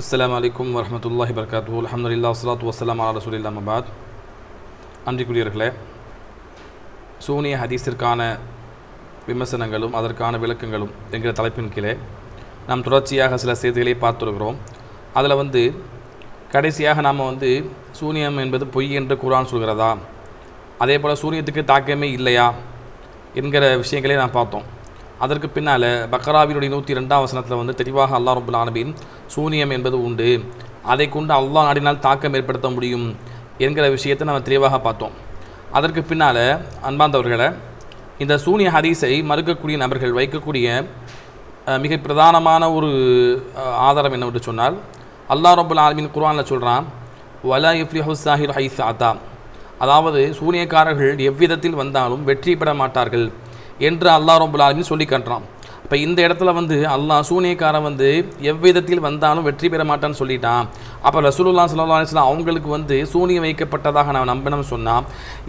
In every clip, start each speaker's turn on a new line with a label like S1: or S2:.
S1: அஸ்லாம் வலைக்கம் வரமத்துல்லாஹி வர்காத்து அலமதுல்லா வஸ்ஸலாத்து வசலாம் அலா ரசூல் மபாத் அன்றிக்குரியர்களே சூனிய ஹதீஸிற்கான விமர்சனங்களும் அதற்கான விளக்கங்களும் என்கிற தலைப்பின் கீழே நாம் தொடர்ச்சியாக சில செய்திகளை பார்த்துருக்கிறோம். அதில் வந்து கடைசியாக நாம் வந்து சூனியம் என்பது பொய் என்று குரான் சொல்கிறதா? அதே போல் சூனியத்துக்கு தாக்கமே இல்லையா? என்கிற விஷயங்களை நாம் பார்த்தோம். அதற்கு பின்னால் பக்ராவினுடைய நூற்றி ரெண்டாம் வசனத்தில் வந்து தெளிவாக அல்லாஹ் ரபுல் ஆலமின் சூனியம் என்பது உண்டு. அதை கொண்டு அல்லாஹ் நாடினால் தாக்கம் ஏற்படுத்த முடியும் என்கிற விஷயத்தை நம்ம தெளிவாக பார்த்தோம். அதற்கு பின்னால் அன்பாந்தவர்களை இந்த சூனிய ஹதீஸை மறுக்கக்கூடிய நபர்கள் வைக்கக்கூடிய மிக பிரதானமான ஒரு ஆதாரம் என்னவென்று சொன்னால் அல்லாஹ் ரபுல் ஆலமின் குர்ஆனில் சொல்கிறான் வலா இஃப்லி சாஹிர் ஹைஸ் ஆத்தா அதாவது சூனியக்காரர்கள் எவ்விதத்தில் வந்தாலும் வெற்றி பெற மாட்டார்கள். என்று அல்லாஹ் ரபுல் ஆலமின் சொல்லி காட்டுறான். இப்போ இந்த இடத்துல வந்து அல்லாஹ் சூனியக்காரன் வந்து எவ்விதத்தில் வந்தாலும் வெற்றி பெற மாட்டான்னு சொல்லிட்டான். அப்போ ரசூலுல்லா ஸல்லல்லாஹு அலைஹி அவங்களுக்கு வந்து சூனியம் வைக்கப்பட்டதாக நான் நம்பினோம்னு சொன்னால்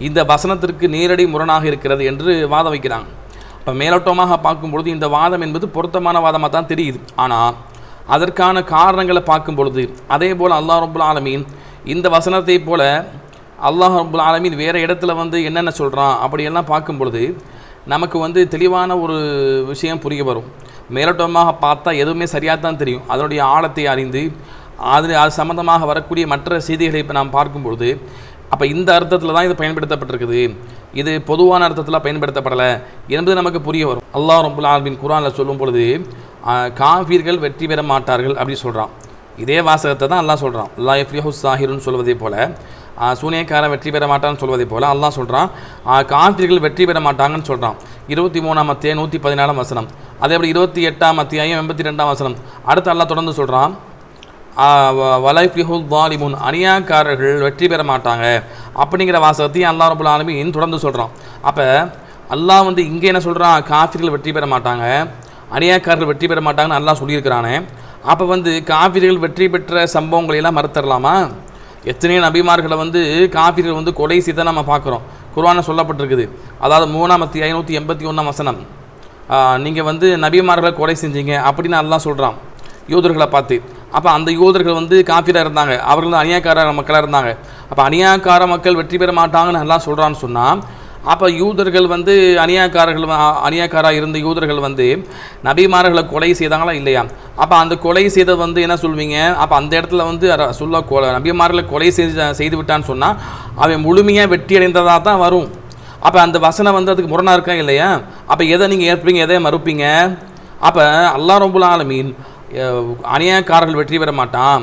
S1: இந்த வசனத்திற்கு நேரடி முரணாக இருக்கிறது என்று வாதம் வைக்கிறாங்க. இப்போ மேலோட்டமாக பார்க்கும்பொழுது இந்த வாதம் என்பது பொருத்தமான வாதமாக தான் தெரியுது. ஆனால் அதற்கான காரணங்களை பார்க்கும் பொழுது அதே போல் அல்லாஹ் ரபுல் ஆலமீன் இந்த வசனத்தை போல அல்லாஹ் ரபுல் ஆலமீன் வேறு இடத்துல வந்து என்னென்ன சொல்கிறான் அப்படியெல்லாம் பார்க்கும் பொழுது நமக்கு வந்து தெளிவான ஒரு விஷயம் புரிய வரும். மேலோட்டமாக பார்த்தா எதுவுமே சரியாக தான் தெரியும். அதனுடைய ஆழத்தை அறிந்து அது அது சம்மந்தமாக வரக்கூடிய மற்ற செய்திகளை இப்போ நாம் பார்க்கும் பொழுது அப்போ இந்த அர்த்தத்தில் தான் இது பயன்படுத்தப்பட்டிருக்குது. இது பொதுவான அர்த்தத்தில் பயன்படுத்தப்படலை. என்பது நமக்கு புரிய வரும். அல்லாஹ் ரபுல் ஆலமின் குரானில் சொல்லும் பொழுது ஆஹ், வெற்றி பெற மாட்டார்கள் அப்படின்னு சொல்கிறான் இதே வாசகத்தை தான் எல்லாம் சொல்கிறான் அல்லாஹ் எஃப்ரிஹு சாஹிருன்னு சொல்வதை போல சூனியக்காரன் வெற்றி பெற மாட்டான்னு சொல்வதை போல் அல்லாஹ் சொல்கிறான் காஃபிர்கள் வெற்றி பெற மாட்டாங்கன்னு சொல்கிறான் இருபத்தி மூணாம் அத்தியாயம் நூற்றி பதினாலாம் வசனம். அதே அப்படி இருபத்தி எட்டாம் அத்தியாயம் எண்பத்தி ரெண்டாம் வசனம். அடுத்து அல்லாஹ் தொடர்ந்து சொல்கிறான் வலைஃபிஹுல் வாலிமுன் அநியாக்காரர்கள் வெற்றி பெற மாட்டாங்க. அப்படிங்கிற வாசகத்தையும் அல்லா ரபுல் ஆலமீன் தொடர்ந்து சொல்கிறான் அப்போ அல்லாஹ் வந்து இங்கே என்ன சொல்கிறான் காஃபிர்கள் வெற்றி பெற மாட்டாங்க. அநியாக்காரர்கள் வெற்றி பெற மாட்டாங்கன்னு அல்லாஹ் சொல்லியிருக்கிறானே. அப்போ வந்து காவிரிகள் வெற்றி பெற்ற சம்பவங்களை எல்லாம் மறுத்தரலாமா? எத்தனையோ நபிமார்களை வந்து காபிர்கள் வந்து கொலை செய்த நம்ம பார்க்குறோம். குர்ஆனில் சொல்லப்பட்டிருக்குது. அதாவது மூணாமத்தி ஐநூற்றி எண்பத்தி ஒன்றாம் வசனம். நீங்கள் வந்து நபிமார்களை கொலை செஞ்சீங்க அப்படின்னு அதெல்லாம் சொல்கிறான் யூதர்களை பார்த்து. அப்போ அந்த யூதர்கள் வந்து காஃபிராக இருந்தாங்க. அவர்கள் வந்து அநியாக்கார மக்களாக இருந்தாங்க. அப்போ அநியாக்கார மக்கள் வெற்றி பெற மாட்டாங்கன்னு எல்லாம் சொல்கிறான்னு சொன்னால் அப்போ யூதர்கள் வந்து அநியாக்காரர்கள் அநியாக்காராக இருந்த யூதர்கள் வந்து நபிமார்களை கொலை செய்தாங்களா இல்லையா? அப்போ அந்த கொலை செய்தது வந்து என்ன சொல்வீங்க? அப்போ அந்த இடத்துல வந்து சொல்ல கொலை நபிமார்களை கொலை செய்து செய்து விட்டான்னு சொன்னால் அவன் முழுமையாக வெற்றி அடைந்ததாக தான் வரும். அப்போ அந்த வசனம் வந்து அதுக்கு முரணாக இருக்கா இல்லையா? அப்போ எதை நீங்கள் ஏற்பீங்க? எதை மறுப்பீங்க? அப்போ அல்லா ரொம்ப ஆலமீன் அநியாயக்காரர்கள் வெற்றி பெற மாட்டான்.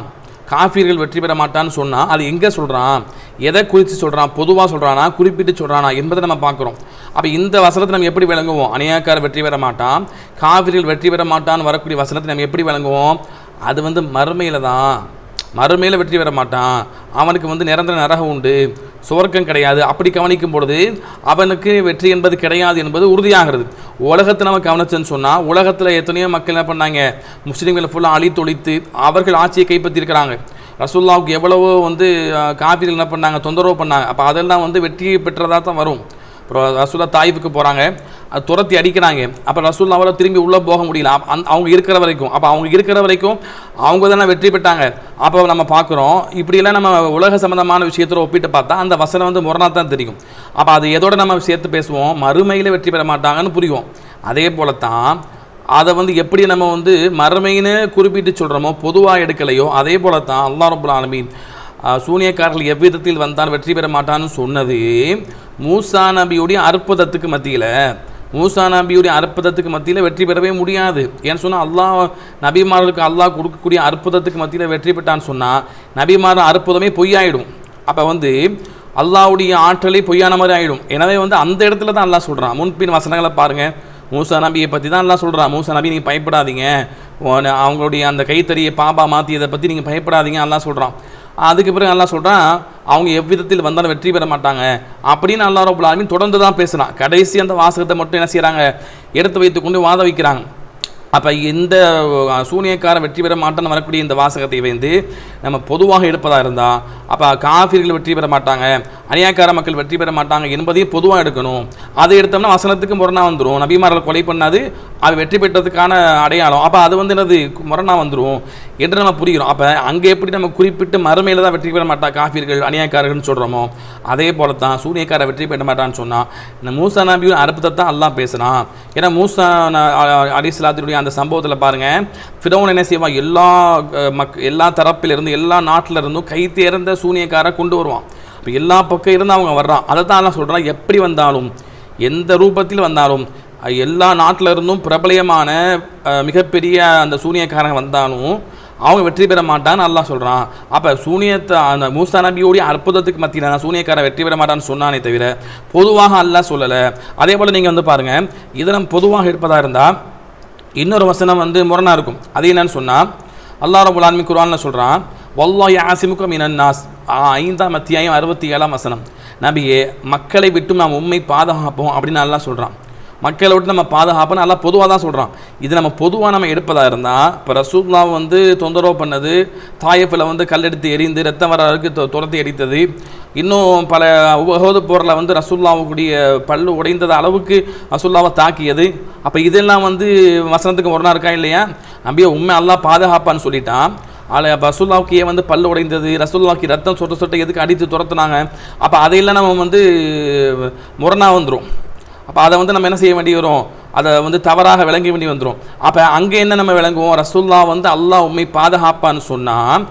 S1: காஃபிர்கள் வெற்றி பெற மாட்டான்னு சொன்னால் அது எங்கே சொல்கிறான் எதை குறித்து சொல்கிறான் பொதுவாக சொல்கிறானா குறிப்பிட்டு சொல்கிறானா என்பதை நம்ம பார்க்குறோம். அப்போ இந்த வசனத்தை நம்ம எப்படி விளங்குவோம்? அநியாக்கார் வெற்றி பெற மாட்டான். காஃபிர்கள் வெற்றி பெற மாட்டான்னு வரக்கூடிய வசனத்தை நம்ம எப்படி விளங்குவோம்? அது வந்து மறுமையில் தான். மறுமையில் வெற்றி பெற மாட்டான். அவனுக்கு வந்து நிரந்தர நரகம் உண்டு. சுவர்க்கம் கிடையாது. அப்படி கவனிக்கும் பொழுது அவனுக்கு வெற்றி என்பது கிடையாது என்பது உறுதியாகிறது. உலகத்தை நம்ம கவனிச்சோன்னு சொன்னால் உலகத்தில் எத்தனையோ மக்கள் என்ன பண்ணாங்க? முஸ்லீம்களை ஃபுல்லாக அழித்தொழித்து அவர்கள் ஆட்சியை கைப்பற்றியிருக்கிறாங்க. ரசூல்லாவுக்கு எவ்வளவோ வந்து அஹ், என்ன பண்ணாங்க? தொந்தரவு பண்ணாங்க. அப்போ அதெல்லாம் வந்து வெற்றி பெற்றதாக தான் வரும். அப்புறம் ரசூல்லா தாய்வுக்கு போகிறாங்க அது துரத்தி அடிக்கிறாங்க. அப்போ ரசூல்லாவால் திரும்பி உள்ளே போக முடியல. அந் அவங்க இருக்கிற வரைக்கும். அப்போ அவங்க இருக்கிற வரைக்கும் அவங்க தானே வெற்றி பெற்றாங்க. அப்போ நம்ம பார்க்குறோம் இப்படியெல்லாம் நம்ம உலக சம்மந்தமான விஷயத்தில் ஒப்பிட்டு பார்த்தா அந்த வசனம் வந்து முரணாக தான் தெரியும். அப்போ அது எதோட நம்ம சேர்த்து பேசுவோம்? மறுமையில் வெற்றி பெற மாட்டாங்கன்னு புரியும் அதே போல தான் அதை வந்து எப்படி நம்ம வந்து மறுமைன்னு குறிப்பிட்டு சொல்கிறோமோ பொதுவாக எடுக்கலையோ அதே போல தான் அல்லா ரபுல் ஆலமீன் சூனியக்காரர்கள் எவ்விதத்தில் வந்தால் வெற்றி பெற மாட்டான்னு சொன்னது மூசா நபியுடைய அற்புதத்துக்கு மத்தியில். மூசா நபியுடைய அற்புதத்துக்கு மத்தியில் வெற்றி பெறவே முடியாது. ஏன்னு சொன்னால் அல்லாஹ் நபிமார்களுக்கு அல்லாஹ் கொடுக்கக்கூடிய அற்புதத்துக்கு மத்தியில் வெற்றி பெற்றான்னு சொன்னால் நபிமார அற்புதமே பொய்யாயிடும். அப்போ வந்து அல்லாவுடைய ஆற்றலே பொய்யான மாதிரி ஆகிடும் எனவே வந்து அந்த இடத்துல தான் அல்லாஹ் சொல்கிறான் முன்பின் வசனங்களை பாருங்கள் மூசா நபியை பற்றி தான் எல்லாம் சொல்கிறான் மூசா நபி நீங்கள் பயப்படாதீங்க. அவங்களுடைய அந்த கைத்தறியை பாபா மாற்றியதை பற்றி நீங்கள் பயப்படாதீங்க. எல்லாம் சொல்கிறான் அதுக்கு பிறகு நல்லா சொல்கிறான் அவங்க எவ்விதத்தில் வந்தாலும் வெற்றி பெற மாட்டாங்க. அப்படின்னு அல்லாஹ் ரபுல் ஆலமீன் தொடர்ந்து தான் பேசுகிறான் கடைசி அந்த வாசகத்தை மட்டும் என்ன செய்கிறாங்க எடுத்து வைத்து கொண்டு வாத வைக்கிறாங்க. அப்போ இந்த சூனியக்காரன் வெற்றி பெற மாட்டான்னு வரக்கூடிய இந்த வாசகத்தை வந்து நம்ம பொதுவாக எடுப்பதாக இருந்தால் அப்போ காஃபிர்கள் வெற்றி பெற மாட்டாங்க அநியாயக்கார மக்கள் வெற்றி பெற மாட்டாங்க என்பதையும் பொதுவாக எடுக்கணும். அதை எடுத்தோம்னா வசனத்துக்கு முரணா வந்துடும் நபிமார்கள் கொலை பண்ணாது அது வெற்றி பெற்றதுக்கான அடையாளம். அப்போ அது வந்து என்னது? முரணா வந்துடும் என்று நம்ம புரிகிறோம். அப்போ அங்கே எப்படி நம்ம குறிப்பிட்டு மறுமையில் தான் வெற்றி பெற மாட்டா காஃபிர்கள் அநியாயக்காரர்கள்னு சொல்கிறோமோ அதே போல தான் சூனியக்கார வெற்றி பெற மாட்டான்னு சொன்னால் இந்த மூசா நபியும் அற்புதத்தை தான் அல்லாஹ் பேசுகிறான் ஏன்னா மூசா அலிஸ்லாத்தினுடைய அந்த சம்பவத்தில் பாருங்கள் ஃபிரௌன் என்ன செய்வான்? எல்லா மக் எல்லா தரப்பிலிருந்து எல்லா நாட்டில் இருந்தும் கை தேர்ந்த சூனியக்காரை கொண்டு வருவான். இப்போ எல்லா பக்கம் இருந்து அவங்க வர்றான். அதை தான் எல்லாம் சொல்கிறான் எப்படி வந்தாலும் எந்த ரூபத்தில் வந்தாலும் எல்லா நாட்டில இருந்தும் பிரபலியமான மிகப்பெரிய அந்த சூனியக்காரங்க வந்தாலும் அவங்க வெற்றி பெற மாட்டான்னு அல்லாஹ் சொல்கிறான் அப்போ சூனியத்தை அந்த மூசா நபியோடைய அற்புதத்துக்கு மத்தியில் நான் சூனியக்காரன் வெற்றி பெற மாட்டான்னு சொன்னானே தவிர பொதுவாக அல்லா சொல்லலை. அதே போல் நீங்கள் வந்து பாருங்கள் இதெல்லாம் பொதுவாக இருப்பதாக இருந்தால் இன்னொரு வசனம் வந்து முரணா இருக்கும். அது என்னன்னு சொன்னால் அல்லா ரபுல் ஆலமீன் சொல்கிறான் வல்லா யாசிமுக்கும் மினன் ஐந்தாம் அத்தியாயம் அறுபத்தி ஏழாம் வசனம். நபியே மக்களை விட்டு நாம் உண்மை பாதுகாப்போம் அப்படின்னு நல்லா சொல்கிறான் மக்களை விட்டு நம்ம பாதுகாப்புன்னு நல்லா பொதுவாக தான் சொல்கிறோம் இது நம்ம பொதுவாக நம்ம எடுப்பதாக இருந்தால் இப்போ ரசூல்லா வந்து தொந்தரவு பண்ணது தாயப்பில் வந்து கல்லெடுத்து எரிந்து ரத்தம் வர அளவுக்கு துரத்தி அடித்தது இன்னும் பல உபகோத போரில் வந்து ரசூல்லாவுக்குடைய பல்லு உடைந்தது அளவுக்கு ரசூல்லாவை தாக்கியது. அப்போ இதெல்லாம் வந்து வசனத்துக்கு முரணா இருக்கா இல்லையா? நம்பிய உண்மை எல்லாம் பாதுகாப்பான்னு சொல்லிட்டான். அதில் அப்போ ரசூல்லாவுக்கு ஏன் வந்து பல் உடைந்தது? ரசூல்லாவுக்கு ரத்தம் சொட்ட சொட்ட எதுக்கு அடித்து துரத்துனாங்க? அப்போ அதையெல்லாம் நம்ம வந்து முரணா வந்துடும் அப்போ அதை வந்து நம்ம என்ன செய்ய வேண்டி வரும்? அதை வந்து தவறாக விளங்க வேண்டி வந்துடும் அப்போ அங்கே என்ன நம்ம விளங்குவோம்? ரசூல்லா வந்து அல்லாஹ் உண்மை பாதுகாப்பான்னு சொன்னால்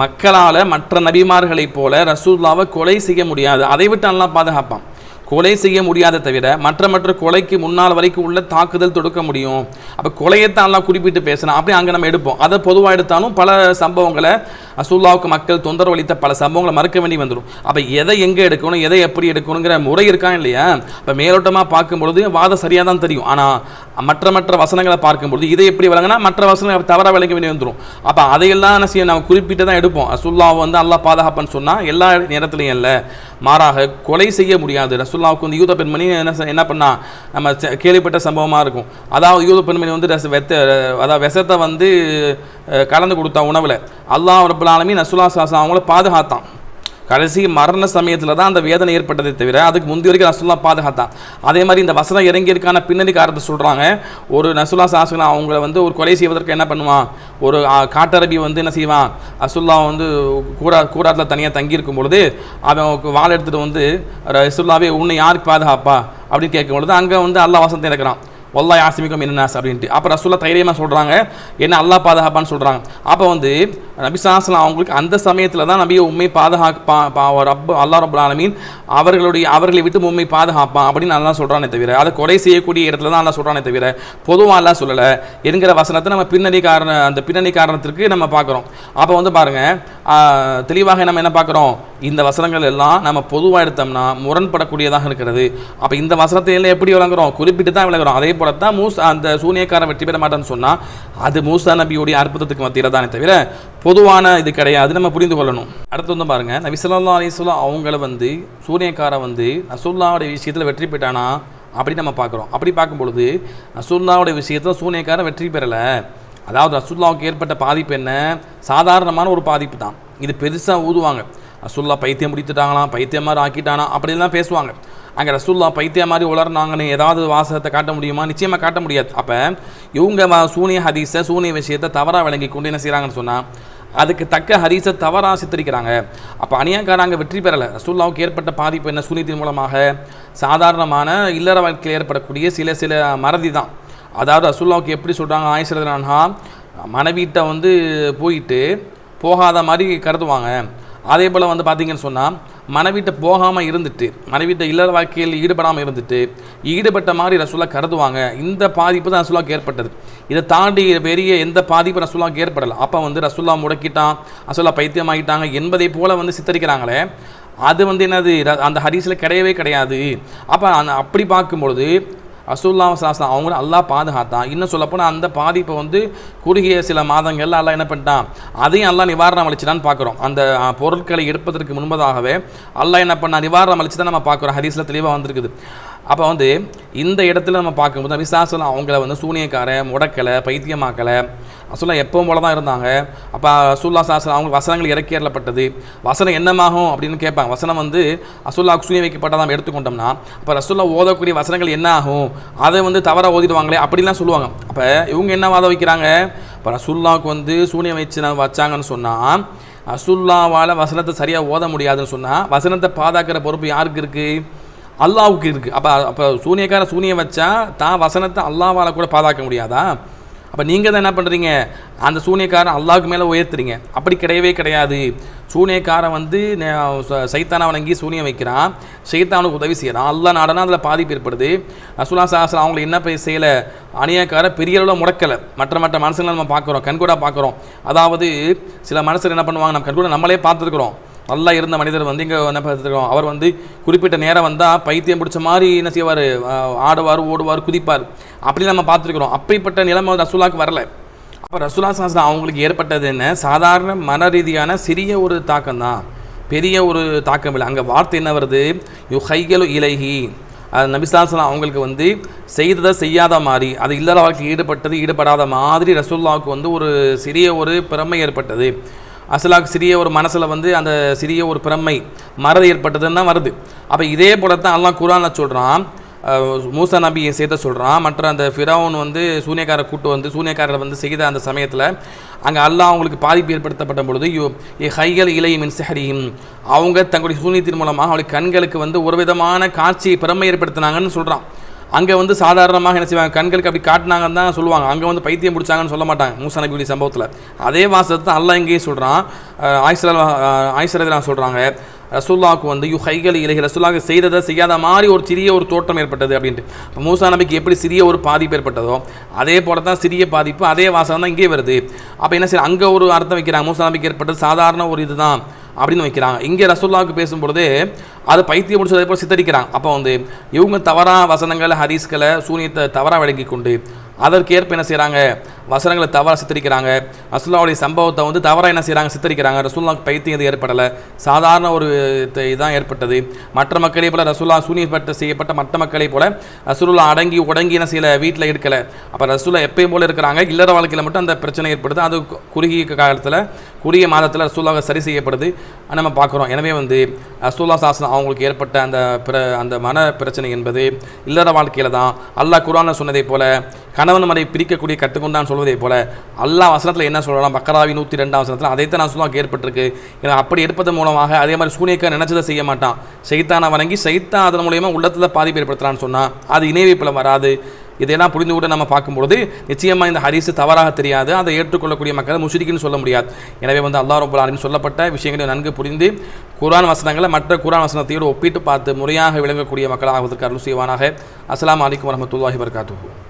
S1: மக்களால் மற்ற நபிமார்களைப் போல ரசூல்லாவை கொலை செய்ய முடியாது. அதை விட்டு நல்லா பாதுகாப்பான். கொலை செய்ய முடியாத தவிர மற்ற மற்ற கொலைக்கு முன்னால் வரைக்கும் உள்ள தாக்குதல் தொடுக்க முடியும். அப்போ கொலையைத்தான் எல்லாம் குறிப்பிட்டு பேசணும் அப்படி அங்கே நம்ம எடுப்போம். அதை பொதுவாக எடுத்தாலும் பல சம்பவங்களை அசூல்லாவுக்கு மக்கள் தொந்தரவு அளித்த பல சம்பவங்களை மறக்க வேண்டி வந்துடும். அப்போ எதை எங்கே எடுக்கணும் எதை எப்படி எடுக்கணுங்கிற முறை இருக்கான் இல்லையா? இப்போ மேலோட்டமாக பார்க்கும்பொழுது வாதம் சரியாக தான் தெரியும். ஆனால் மற்ற மற்ற வசனங்களை பார்க்கும்பொழுது இதை எப்படி வழங்கினா மற்ற வசனங்களை தவறாக விளங்க வேண்டி வந்துடும் அப்போ அதையெல்லாம் என்ன செய்ய நம்ம குறிப்பிட்டு தான் எடுப்போம். அசுல்லாவை வந்து அல்லா பாதுகாப்புன்னு சொன்னால் எல்லா நேரத்துலையும் இல்லை. மாறாக கொலை செய்ய முடியாது. ரசுல்லாவுக்கு வந்து யூத பெண்மணி என்ன என்ன பண்ணா? நம்ம கேள்விப்பட்ட சம்பவமாக இருக்கும். அதாவது யூத பெண்மணி வந்து ரச வெத்த அதாவது விஷத்தை வந்து கலந்து கொடுத்தா உணவில். அல்லாஹ் ரபுல் ஆலமீன் ரசூல்லா அவங்கள பாதுகாத்தான். கடைசி மரண சமயத்தில் தான் அந்த வேதனை ஏற்பட்டதை தவிர அதுக்கு முந்தைய வரைக்கும் நசுல்லா பாதுகாத்தான். அதே மாதிரி இந்த வசனம் இறங்கியிருக்கான பின்னணி காரணத்தை சொல்கிறாங்க ஒரு நசுல்லா சாசனம் அவங்கள வந்து ஒரு கொலை செய்வதற்கு என்ன பண்ணுவான்? ஒரு காட்டரபி வந்து என்ன செய்வான்? அசுல்லா வந்து கூடா கூடாரத்தில் தனியாக தங்கியிருக்கும் பொழுது அவன் வாள் எடுத்துகிட்டு வந்து ரசுல்லாவே உன்னை யாருக்கு பாதுகாப்பா? அப்படின்னு கேட்கும் பொழுது அங்கே வந்து அல்லா வசனத்தை இறக்குறான். வல்லா யாசிமிக்கும் என்னன்னாஸ் அப்படின்ட்டு. அப்போ ரசூல்லா தைரியமாக சொல்கிறாங்க என்ன அல்லாஹ் பாதுகாப்பான்னு சொல்கிறாங்க அப்போ வந்து நபி சாஸ்லாம் அவங்களுக்கு அந்த சமயத்தில் தான் நபியை உண்மை பாதுகாப்பா பா ரப் அல்லா ரபுல் ஆலமீன் அவர்களுடைய அவர்களை விட்டு உண்மை பாதுகாப்பான் அப்படின்னு நல்லா சொல்கிறானே தவிர அதை கொலை செய்யக்கூடிய இடத்துல தான் நல்லா சொல்கிறானே தவிர பொதுவாக எல்லாம் சொல்லலை. என்கிற வசனத்தை நம்ம பின்னணி காரண அந்த பின்னணி காரணத்திற்கு நம்ம பார்க்குறோம். அப்போ வந்து பாருங்கள் தெளிவாக நம்ம என்ன பார்க்குறோம்? இந்த வசனங்கள் எல்லாம் நம்ம பொதுவாக எடுத்தோம்னா முரண்படக்கூடியதாக இருக்கிறது. அப்போ இந்த வசனத்தை எல்லாம் எப்படி விளங்குறோம்? குறிப்பிட்டு தான் விளங்குறோம். அதே போல் தான் மூசா அந்த சூனியக்காரன் வெற்றி பெற மாட்டான்னு சொன்னால் அது மூசா நபியுடைய அற்புதத்துக்கு மத்தியில் தானே தவிர பொதுவான இது கிடையாது. நம்ம புரிந்து கொள்ளணும். அடுத்து வந்து பாருங்க நபிசல்லா ஸல்லல்லாஹு அவங்கள வந்து சூனியக்காரன் வந்து நசுல்லாவுடைய விஷயத்தில் வெற்றி பெற்றானா? அப்படி நம்ம பார்க்குறோம். அப்படி பார்க்கும் பொழுது விஷயத்தில் சூனியக்காரன் வெற்றி பெறலை. அதாவது ரசூல்லாவுக்கு ஏற்பட்ட பாதிப்பு என்ன? சாதாரணமான ஒரு பாதிப்பு தான். இது பெருசாக ஊதுவாங்க. அசுல்லா பைத்தியம் முடித்துட்டாங்களாம் பைத்தியம் மாதிரி ஆக்கிட்டானா அப்படிலாம் பேசுவாங்க. அங்கே ரசூல்லா பைத்தியம் மாதிரி உளர்னாங்கன்னு ஏதாவது வாசகத்தை காட்ட முடியுமா? நிச்சயமாக காட்ட முடியாது. அப்போ இவங்க சூனிய ஹதீஸை சூனிய விஷயத்தை தவறாக விளங்கி கொண்டு என்ன செய்கிறாங்கன்னு சொன்னால் அதுக்கு தக்க ஹரிசை தவறாக சித்தரிக்கிறாங்க. அப்போ அநியாக்காரங்க வெற்றி பெறலை. ரசூல்லாவுக்கு ஏற்பட்ட பாதிப்பு என்ன? சூனியத்தின் மூலமாக சாதாரணமான இல்லற வாழ்க்கையில் ஏற்படக்கூடிய சில சில மறதி தான். அதாவது ரசூல்லாவுக்கு எப்படி சொல்கிறாங்க ஆயிஷரதுனா மனைவிட்ட வந்து போயிட்டு போகாத மாதிரி கருதுவாங்க. அதே போல் வந்து பார்த்திங்கன்னு சொன்னால் மனைவிட்ட போகாமல் இருந்துட்டு மனைவிட்ட இல்லற வாழ்க்கையில் ஈடுபடாமல் இருந்துட்டு ஈடுபட்ட மாதிரி ரசூலா கருதுவாங்க. இந்த பாதிப்பு தான் ரசூலாக்கு ஏற்பட்டது. இதை தாண்டி பெரிய எந்த பாதிப்பு ரசூலாவுக்கு ஏற்படலை. அப்போ வந்து ரசூல்லா முடக்கிட்டான் ரசூலா பைத்தியமாகிட்டாங்க என்பதை போல வந்து சித்தரிக்கிறாங்களே அது வந்து என்னது? ர- அந்த ஹரிஸில் கிடையவே கிடையாது. அப்போ அந்த அப்படி பார்க்கும்பொழுது ரசூல்லா சாஸ்லாம் அவங்களும் நல்லா பாதுகாத்தான். இன்னும் சொல்லப்போனால் அந்த பாதிப்பை வந்து குறுகிய சில மாதங்களில் எல்லாம் என்ன பண்ணிட்டான்? அதையும் எல்லாம் நிவாரணம் அளிச்சுட்டான்னு பார்க்குறோம் அந்த பொருட்களை எடுப்பதற்கு முன்பதாகவே எல்லாம் என்ன பண்ணா நிவாரணம் அளிச்சு தான் நம்ம பார்க்குறோம் ஹதீஸில் தெளிவாக வந்திருக்குது. அப்போ வந்து இந்த இடத்துல நம்ம பார்க்கும்போது விசாசலம் அவங்கள வந்து சூனியக்காரன் முடக்கலை பைத்தியமாக்கலை ரசூல்லா எப்பவும் போல தான் இருந்தாங்க. அப்போ அசுல்லா சாசனம் அவங்க வசனங்கள் இறக்கி ஏறப்பட்டது வசனம் என்னமாகும் அப்படின்னு கேட்பாங்க. வசனம் வந்து அசுல்லா சூரிய வைக்கப்பட்டதாக நம்ம எடுத்துக்கொண்டோம்னா அப்போ ரசூல்லா ஓதக்கூடிய வசனங்கள் என்ன ஆகும்? அதை வந்து தவறாக ஓதிடுவாங்களே அப்படிலாம் சொல்லுவாங்க. அப்போ இவங்க என்ன வாதம் வைக்கிறாங்க? இப்போ ரசூல்லாவுக்கு வந்து சூனியம் வச்சு நான் வச்சாங்கன்னு சொன்னால் அசுல்லாவால் வசனத்தை சரியாக ஓத முடியாதுன்னு சொன்னால் வசனத்தை பாதுகாக்கிற பொறுப்பு யாருக்கு இருக்குது அல்லாவுக்கு இருக்குது அப்போ அப்போ சூனியக்கார சூனியம் வச்சா தான் வசனத்தை அல்லாவால் கூட பாதுகாக்க முடியாதா? அப்போ நீங்கள் தான் என்ன பண்ணுறீங்க அந்த சூனியக்காரன் அல்லாவுக்கு மேலே உயர்த்துறீங்க. அப்படி கிடையவே கிடையாது. சூனியக்காரன் வந்து சைத்தானை வணங்கி சூனியம் வைக்கிறான். சைத்தானுக்கு உதவி செய்கிறான் அல்லா நாடனா அதில் பாதிப்பு ஏற்படுது அசுலா சாஸ்திரம் அவங்களை என்ன போய் செய்யலை? அநியாயக்கார பெரிய அளவில் முடக்கலை. மற்ற மற்ற மனுஷங்களை நம்ம பார்க்குறோம். கண்கூடாக பார்க்குறோம். அதாவது சில மனுஷர் என்ன பண்ணுவாங்க? நம்ம கண்கூட நம்மளே பார்த்துருக்குறோம். நல்லா இருந்த மனிதர் வந்து இங்கே என்ன பார்த்துருக்கோம் அவர் வந்து குறிப்பிட்ட நேரம் வந்தால் பைத்தியம் பிடிச்ச மாதிரி என்ன செய்வார்? ஆடுவார் ஓடுவார் குதிப்பார். அப்படி நம்ம பார்த்துருக்குறோம். அப்படிப்பட்ட நிலைமை ரசூலாவுக்கு வரல. அப்போ ரசூலா சாஸ்திரம் அவங்களுக்கு ஏற்பட்டது என்ன? சாதாரண மன ரீதியான சிறிய ஒரு தாக்கம் தான். பெரிய ஒரு தாக்கம் இல்லை. அங்கே வார்த்தை என்ன வருது? யு ஹைகலு இலகி நபிசாசலாம் அவங்களுக்கு வந்து செய்ததை செய்யாத மாதிரி அது இல்லாத வாழ்க்கை ஈடுபட்டது ஈடுபடாத மாதிரி ரசூல்லாவுக்கு வந்து ஒரு சிறிய ஒரு பிறமை ஏற்பட்டது. அசலாக்கு சிறிய ஒரு மனசில் வந்து அந்த சிறிய ஒரு பிரமை மறதி ஏற்பட்டதுன்னு தான் வருது. அப்போ இதே போல தான் அல்லாஹ் குரானில் சொல்கிறான் மூசா நபியை சேர்த்த சொல்கிறான் மற்ற அந்த ஃபிரௌன் வந்து சூனியக்காரை கூட்டு வந்து சூனியக்காரர் வந்து செய்த அந்த சமயத்தில் அங்கே அல்லாஹ் அவங்களுக்கு பாதிப்பு ஏற்படுத்தப்பட்ட பொழுது யோ ஏ ஹைகள் இலை மின்சஹரியும் அவங்க தங்களுடைய சூனியத்தின் மூலமாக அவளுடைய கண்களுக்கு வந்து ஒரு விதமான காட்சியை பிரமை ஏற்படுத்தினாங்கன்னு சொல்கிறான் அங்கே வந்து சாதாரணமாக என்ன செய்வாங்க? கண்களுக்கு அப்படி காட்டினாங்கன்னு தான் சொல்லுவாங்க. அங்கே வந்து பைத்தியம் பிடிச்சாங்கன்னு சொல்ல மாட்டாங்க. மூசா நபியுடைய சம்பவத்தில். அதே வாசத்தை தான் அல்லா இங்கேயும் சொல்கிறான் ஆயிஸ்வரா ஆயிஸ்வரலாம் சொல்கிறாங்க ரசூல்லாவுக்கு வந்து யு ஹைகள் இலகி ரசூல்லாவுக்கு செய்ததை செய்யாத மாதிரி ஒரு சிறிய ஒரு தோட்டம் ஏற்பட்டது அப்படின்ட்டு. இப்போ மூசா நபிக்கு எப்படி சிறிய ஒரு பாதிப்பு ஏற்பட்டதோ அதே போல தான் சிறிய பாதிப்பு அதே வாசகம் தான் இங்கே வருது. அப்போ என்ன சரி அங்கே ஒரு அர்த்தம் வைக்கிறாங்க. மூசா நபிக்கு ஏற்பட்டது சாதாரண ஒரு இதுதான். அப்படின்னு வைக்கிறாங்க. இங்கே ரசோல்லாவுக்கு பேசும்பொழுது அதை பைத்தியம் முடிச்சதை போல் சித்தரிக்கிறாங்க. அப்போ வந்து இவங்க தவறாக வசனங்களை ஹதீஸ்களை சூனியத்தை தவறாக விளங்கி கொண்டு அதற்கு ஏற்ப என்ன செய்கிறாங்க வசனங்களை தவறாக சித்தரிக்கிறாங்க. ரசூல்லாவுடைய சம்பவத்தை வந்து தவறாக என்ன செய்கிறாங்க சித்தரிக்கிறாங்க. ரசூல்லாவுக்கு பைத்தியம் இது ஏற்படலை. சாதாரண ஒரு இதுதான் ஏற்பட்டது. மற்ற மக்களே போல் ரசூல்லா சூனியப்பட்ட செய்யப்பட்ட மற்ற மக்களே போல் ரசூல்லா அடங்கி உடங்கி என்ன செய்யல? வீட்டில் எடுக்கலை அப்போ ரசூல்லா எப்பயும் போல இருக்கிறாங்க. இல்லற வாழ்க்கையில் மட்டும் அந்த பிரச்சனை ஏற்படுது. அது குறுகிய காலத்தில் குறுகிய மாதத்தில் ரசூல்லாவை சரி செய்யப்படுது. நம்ம பார்க்குறோம். எனவே வந்து ரசூல்லா சாசனம் அவங்களுக்கு ஏற்பட்ட அந்த பிர அந்த மன பிரச்சனை என்பது இல்லற வாழ்க்கையில் தான். அல்லாஹ் குரானில் சொன்னதை போல் கணவன் மனை பிரிக்கக்கூடிய கட்டுக்கொண்டான் சொல்வதை போல அல்லாஹ் வசனத்தில் என்ன சொல்லலாம் பக்கராவி நூற்றி ரெண்டாம் வசனத்தில் அதைத்தான் நான் சொல்லுவாங்க ஏற்பட்டிருக்கு. ஏன்னா அப்படி எடுப்பதன் மூலமாக அதே மாதிரி சூனியக்கா நினைச்சதை செய்ய மாட்டான். சைத்தானை வணங்கி சைத்தான் அதன் மூலயமா உள்ளத்தில் பாதிப்பு ஏற்படுத்தலான்னு சொன்னால் அது இணைவைப்பில் வராது. இதையெல்லாம் புரிந்து கூட நம்ம பார்க்கும்பொழுது நிச்சயமாக இந்த ஹரிசு தவறாக தெரியாது. அதை ஏற்றுக்கொள்ளக்கூடிய மக்களை முஷிரிக்குன்னு சொல்ல முடியாது. எனவே வந்து அல்லாஹ் ரபுல் ஆலமீன் சொல்லப்பட்ட விஷயங்களை நன்கு புரிந்து குரான் வசனங்களை மற்ற குரான் வசனத்தையோடு ஒப்பிட்டு பார்த்து முறையாக விளங்கக்கூடிய மக்களாக ஆகுவதற்கு அருள் செய்வானாக. அஸ்லாம் அலிக்கும் வரஹ்மத்துல்லாஹி வர்காத்து